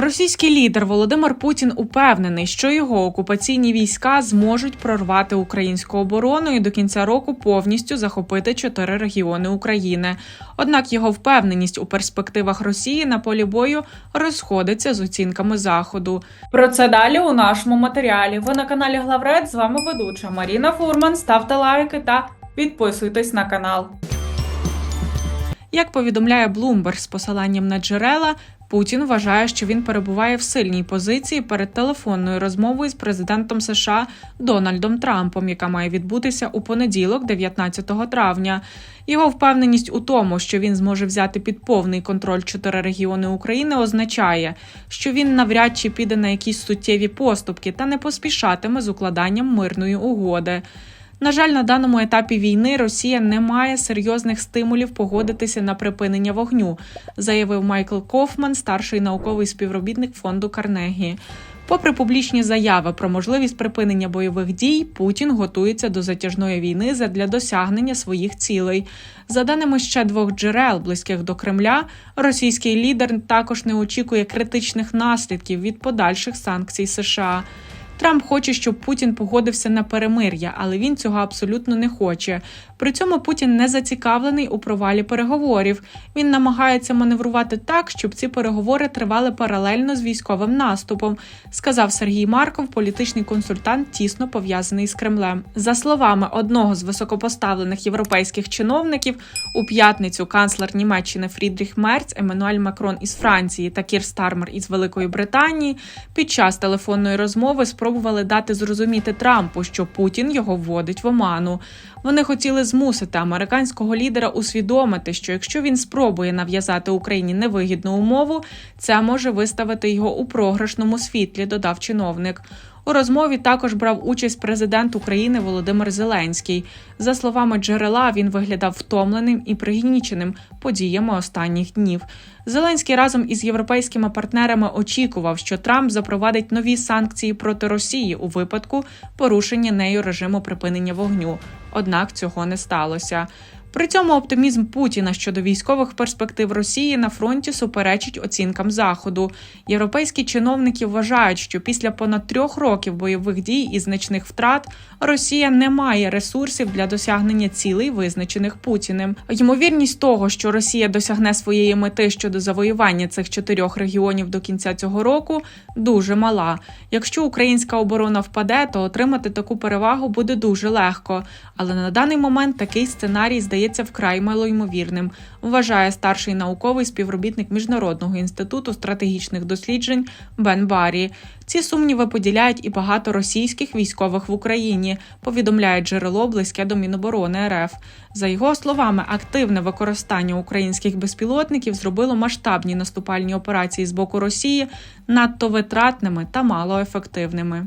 Російський лідер Володимир Путін упевнений, що його окупаційні війська зможуть прорвати українську оборону і до кінця року повністю захопити чотири регіони України. Однак його впевненість у перспективах Росії на полі бою розходиться з оцінками заходу. Про це далі у нашому матеріалі. Ви на каналі Главред. З вами ведуча Маріна Фурман. Ставте лайки та підписуйтесь на канал. Як повідомляє Bloomberg з посиланням на джерела, Путін вважає, що він перебуває в сильній позиції перед телефонною розмовою з президентом США Дональдом Трампом, яка має відбутися у понеділок, 19 травня. Його впевненість у тому, що він зможе взяти під повний контроль чотири регіони України, означає, що він навряд чи піде на якісь суттєві поступки та не поспішатиме з укладанням мирної угоди. На жаль, на даному етапі війни Росія не має серйозних стимулів погодитися на припинення вогню, заявив Майкл Кофман, старший науковий співробітник фонду Карнегі. Попри публічні заяви про можливість припинення бойових дій, Путін готується до затяжної війни задля досягнення своїх цілей. За даними ще двох джерел, близьких до Кремля, російський лідер також не очікує критичних наслідків від подальших санкцій США. Трамп хоче, щоб Путін погодився на перемир'я, але він цього абсолютно не хоче. При цьому Путін не зацікавлений у провалі переговорів. Він намагається маневрувати так, щоб ці переговори тривали паралельно з військовим наступом, сказав Сергій Марков, політичний консультант, тісно пов'язаний з Кремлем. За словами одного з високопоставлених європейських чиновників, у п'ятницю канцлер Німеччини Фрідріх Мерц, Еммануель Макрон із Франції та Кір Стармер із Великої Британії під час телефонної розмови спробували дати зрозуміти Трампу, що Путін його вводить в оману. Вони хотіли змусити американського лідера усвідомити, що якщо він спробує нав'язати Україні невигідну умову, це може виставити його у програшному світлі, додав чиновник. У розмові також брав участь президент України Володимир Зеленський. За словами джерела, він виглядав втомленим і пригніченим подіями останніх днів. Зеленський разом із європейськими партнерами очікував, що Трамп запровадить нові санкції проти Росії у випадку порушення нею режиму припинення вогню. Однак цього не сталося. При цьому оптимізм Путіна щодо військових перспектив Росії на фронті суперечить оцінкам Заходу. Європейські чиновники вважають, що після понад трьох років бойових дій і значних втрат Росія не має ресурсів для досягнення цілей, визначених Путіним. Ймовірність того, що Росія досягне своєї мети щодо завоювання цих чотирьох регіонів до кінця цього року, дуже мала. Якщо українська оборона впаде, то отримати таку перевагу буде дуже легко. Але на даний момент такий сценарій здається вкрай малоймовірним, вважає старший науковий співробітник міжнародного інституту стратегічних досліджень Бен Барі. Ці сумніви поділяють і багато російських військових в Україні. Повідомляє джерело близьке до Міноборони РФ. За його словами, активне використання українських безпілотників зробило масштабні наступальні операції з боку Росії надто витратними та малоефективними.